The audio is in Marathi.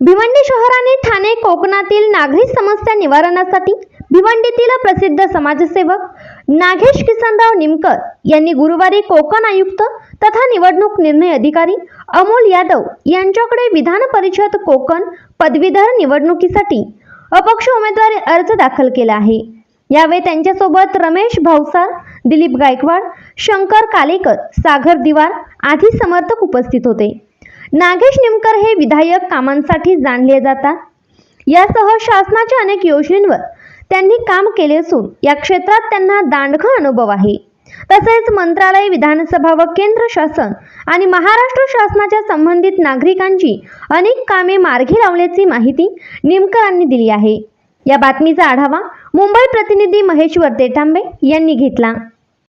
भिवंडी शहर आणि ठाणे कोकणातील नागरी समस्या निवारणासाठी भिवंडीतील प्रसिद्ध समाजसेवक नागेश किसनराव निमकर यांनी गुरुवारी कोकण आयुक्त तथा निवडणूक निर्णय अधिकारी अमोल यादव यांच्याकडे विधान परिषद कोकण पदवीधर निवडणुकीसाठी अपक्ष उमेदवारी अर्ज दाखल केला आहे. यावेळी त्यांच्यासोबत रमेश भावसार दिलीप गायकवाड शंकर कालेकर सागर दिवार आदी समर्थक उपस्थित होते. नागेश निमकर हे विधायक कामांसाठी जाणले जातात. यासह शासनाच्या अनेक योजनेवर त्यांनी काम केले असून या क्षेत्रात त्यांना दांडखा अनुभव आहे. तसेच मंत्रालय विधानसभा व केंद्र शासन आणि महाराष्ट्र शासनाच्या संबंधित नागरिकांची अनेक कामे मार्गी लावल्याची माहिती निमकरांनी दिली आहे. या बातमीचा आढावा मुंबई प्रतिनिधी महेश्वर देठांबे यांनी घेतला.